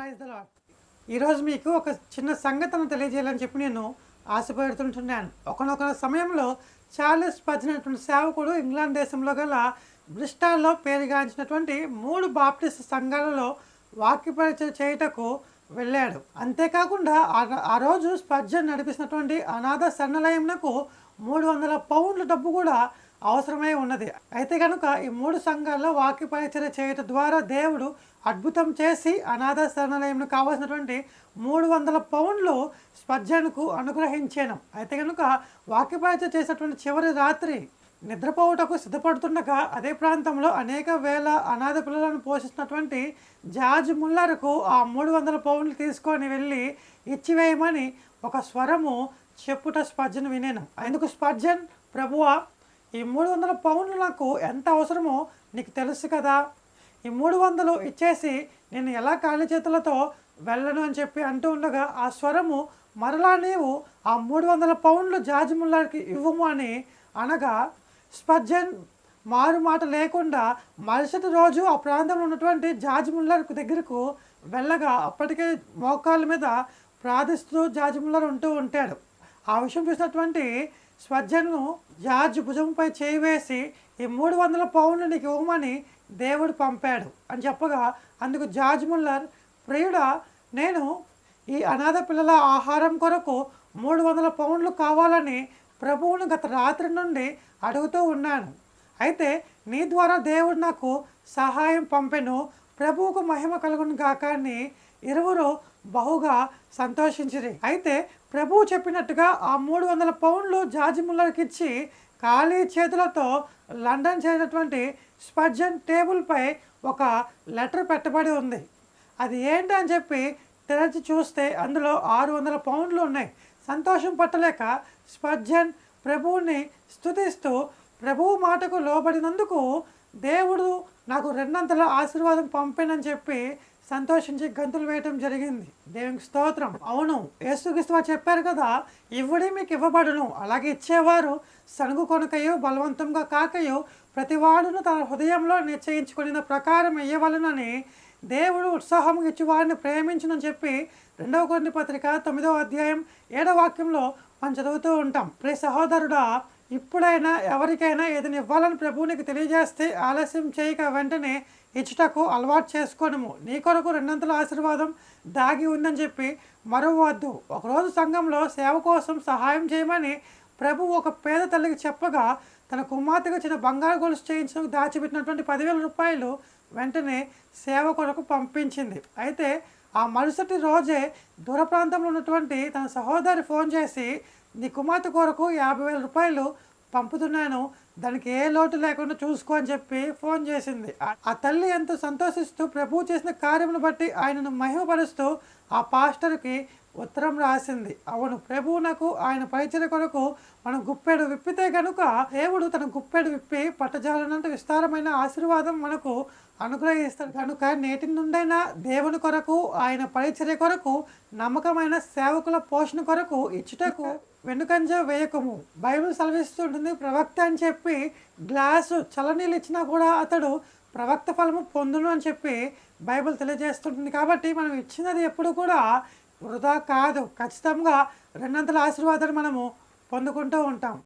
Praise the lord ఈరోజు మీకు ఒక చిన్న సంగతిని తెలియజేయాలని చెప్పి నేను ఆశపడుతుంటున్నాను. ఒకనొక సమయంలో చార్లెస్ పచ్చినటువంటి సేవకుడు ఇంగ్లాండ్ దేశంలో గల బ్రిస్టాల్లో పేరుగాంచినటువంటి మూడు బాప్టిస్ట్ సంఘాలలో వాక్య చేయుటకు వెళ్ళాడు. అంతేకాకుండా ఆ- ఆ రోజు స్పర్జన్ నడిపిస్తున్నటువంటి అనాథ సన్నలయంకు మూడు వందల పౌండ్ల డబ్బు కూడా అవసరమై ఉన్నది. అయితే కనుక ఈ మూడు సంఘాల్లో వాక్య పరిచయం చేయటం ద్వారా దేవుడు అద్భుతం చేసి అనాథ శరణాలయంలో కావాల్సినటువంటి మూడు వందల పౌండ్లు స్పర్జనకు అనుగ్రహించాను. అయితే కనుక వాక్య పరిచయం చేసినటువంటి చివరి రాత్రి నిద్రపోవుటకు సిద్ధపడుతుండగా అదే ప్రాంతంలో అనేక వేల అనాథ పిల్లలను పోషిస్తున్నటువంటి జార్జ్ ముల్లర్కు ఆ మూడు వందల పౌండ్లు తీసుకొని వెళ్ళి ఇచ్చివేయమని ఒక స్వరము చెప్పుట స్పర్జన్ వినేను. అందుకు స్పర్జన్? ప్రభువా ఈ మూడు వందల పౌండ్లు నాకు ఎంత అవసరమో నీకు తెలుసు కదా. ఈ మూడు వందలు ఇచ్చేసి నేను ఎలా ఖాళీ చేతులతో వెళ్ళను అని చెప్పి అంటూ ఉండగా ఆ స్వరము మరలా నీవు ఆ మూడు వందల పౌండ్లు జార్జ్ ముల్లర్కి ఇవ్వము అని అనగా స్పర్జన్ మారు మాట లేకుండా మరుసటి రోజు ఆ ప్రాంతంలో ఉన్నటువంటి జార్జ్ ముల్లర్ దగ్గరకు వెళ్ళగా అప్పటికే మోకాళ్ళ మీద ప్రార్థిస్తూ జార్జ్ ముల్లర్ ఉంటూ ఉంటాడు. ఆ విషయం చూసినటువంటి స్వజ్జను జార్జ్ భుజంపై చేయివేసి ఈ మూడు వందల పౌండ్లు నీకు ఇవ్వమని దేవుడు పంపాడు అని చెప్పగా అందుకు జార్జ్ ముల్లర్ ప్రియుడా నేను ఈ అనాథ పిల్లల ఆహారం కొరకు మూడు వందల పౌండ్లు కావాలని ప్రభువును గత రాత్రి నుండి అడుగుతూ ఉన్నాను. అయితే నీ ద్వారా దేవుడు నాకు సహాయం పంపెను. ప్రభువుకు మహిమ కలుగును గాక అని ఇరువురు బహుగా సంతోషించిరి. అయితే ప్రభువు చెప్పినట్టుగా ఆ మూడు వందల పౌండ్లు జార్జ్ ముల్లర్కి ఇచ్చి ఖాళీ చేతులతో లండన్ చేసినటువంటి స్పర్జన్ టేబుల్పై ఒక లెటర్ పెట్టబడి ఉంది. అది ఏంటి అని చెప్పి తెరచి చూస్తే అందులో ఆరు వందల పౌండ్లు ఉన్నాయి. సంతోషం పట్టలేక స్పర్జన్ ప్రభువుని స్తుతిస్తూ ప్రభువు మాటకు లోబడినందుకు దేవుడు నాకు రెండంతల ఆశీర్వాదం పంపానని చెప్పి సంతోషించి గంతులు వేయటం జరిగింది. దేవునికి స్తోత్రం. అవును యేసుక్రీస్తు చెప్పారు కదా ఇవ్వడే మీకు ఇవ్వబడును. అలాగే ఇచ్చేవారు సనుగు కొనకయో బలవంతంగా కాకయో ప్రతివాడును తన హృదయంలో నిశ్చయించుకున్న ప్రకారం ఇయ్యవలనని దేవుడు ఉత్సాహంగా ఇచ్చి వారిని ప్రేమించునని చెప్పి రెండవ కొన్ని పత్రిక తొమ్మిదవ అధ్యాయం ఏడవ వాక్యంలో మనం చదువుతూ ఉంటాం. ప్రే సహోదరుడా ఇప్పుడైనా ఎవరికైనా ఏదైనా ఇవ్వాలని ప్రభువు నీకు తెలియజేస్తే ఆలస్యం చేయక వెంటనే ఇచ్చుటకు అలవాటు చేసుకోనము. నీ కొరకు రెండంతల ఆశీర్వాదం దాగి ఉందని చెప్పి మరవద్దు ఒకరోజు సంఘంలో సేవ కోసం సహాయం చేయమని ప్రభు ఒక పేద తల్లికి చెప్పగా తన కుమార్తెకు చిన్న బంగారు గొలుసు చేయించడం దాచిపెట్టినటువంటి పదివేల రూపాయలు వెంటనే సేవ కొరకు పంపించింది. అయితే ఆ మరుసటి రోజే దూర ప్రాంతంలో ఉన్నటువంటి తన సహోదరి ఫోన్ చేసి నీ కుమార్తె కొరకు యాభై వేల రూపాయలు పంపుతున్నాను. దానికి ఏ లోటు లేకుండా చూసుకో అని చెప్పి ఫోన్ చేసింది. ఆ- తల్లి ఎంతో సంతోషిస్తూ ప్రభువు చేసిన కార్యమును బట్టి ఆయనను మహిమపరుస్తూ ఆ పాస్టర్కి ఉత్తరం రాసింది. అవును ప్రభువునకు ఆయన పరిచయ కొరకు మనం గుప్పెడు విప్పితే గనుక దేవుడు తన గుప్పెడు విప్పి పట్టజాలనంత విస్తారమైన ఆశీర్వాదం మనకు అనుగ్రహిస్తాడు. కనుక నేటి నుండైనా దేవుని కొరకు ఆయన పరిచర్య కొరకు నమ్మకమైన సేవకుల పోషణ కొరకు ఇచ్చుటకు వెనుకంజ వేయకము. బైబిల్ సెలవిస్తుంటుంది ప్రవక్త అని చెప్పి గ్లాసు చల్లనీళ్ళు ఇచ్చినా కూడా అతడు ప్రవక్త ఫలము పొందును అని చెప్పి బైబిల్ తెలియజేస్తుంటుంది కాబట్టి మనం ఇచ్చినది ఎప్పుడు కూడా వృధా కాదు. ఖచ్చితంగా రెండంతల ఆశీర్వాదాన్ని మనము పొందుకుంటూ ఉంటాం.